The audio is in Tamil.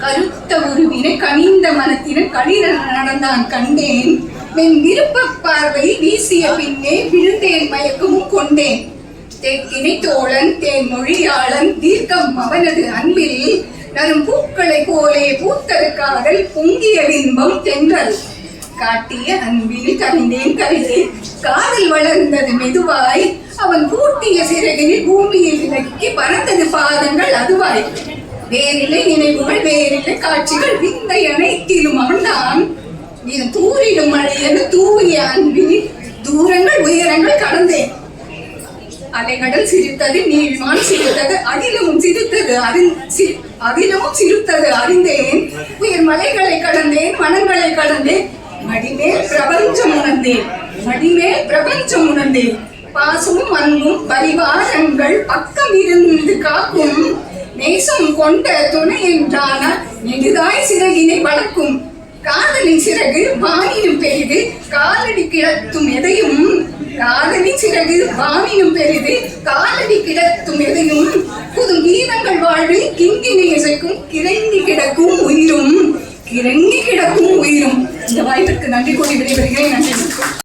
கருத்த உருவினை கனிந்த மனத்தின கடின நடந்தான் கண்டேன். என் விருப்ப பார்வை வீசிய பின்னே விழுந்தேன் மயக்கமும் கொண்டேன். தேக்கினை தோழன் தேன் மொழியாளன் தீர்க்கம் அவனது அன்பில். நரும் பூக்களை போலே பூத்தது காதல் பொங்கிய பின்பம் தென்றல். காட்டிய அன்பில் கனிந்தேன் கவிதேன் காதல் வளர்ந்தது மெதுவாய். அவன் பூட்டிய சிறகில் பூமியில் விலக்கி பறந்தது பாதங்கள் அதுவாய். வேறில்லை நினைவுகள் வேறில்லை காட்சிகள் விந்தை அனைத்திலும் அவன்தான் இது தூரிடும் மழை தூய அன்பில் தூரங்கள் உயரங்கள் கடந்தேன் அலைகடல் சிரித்தது நீழ்வான் சிரித்தது அதிலும் சிரித்தது அறிந் சி- சிரித்தது அறிந்தேன். உயர் மலைகளை கடந்தேன் மனங்களை கடந்தேன் மடிமேல் பிரபஞ்சம் உணர்ந்தேன் மடிமேல் பிரபஞ்சம் உணர்ந்தேன். பாசமும் அன்பும் பரிவாரங்கள் பக்கம் இருந்து காக்கும். நேசம் கொண்ட துணை என்றான நெடுதாய் சிறகினை வளர்க்கும். காதலின் சிறகு வானினும் பெரிது காலடி கிடத்தும் எதையும் காதலின் சிறகு வானினும் பெரிது காலடி கிடத்தும் எதையும். புது கீதங்கள் வாழ்வில் கிங்கினை இசைக்கும் கிரங்கி கிடக்கும் உயிரும் கிரங்கி கிடக்கும் உயிரும். இந்த வாய்ப்பிற்கு நன்றி கூறி விடைபெறுகிறேன். நன்றி.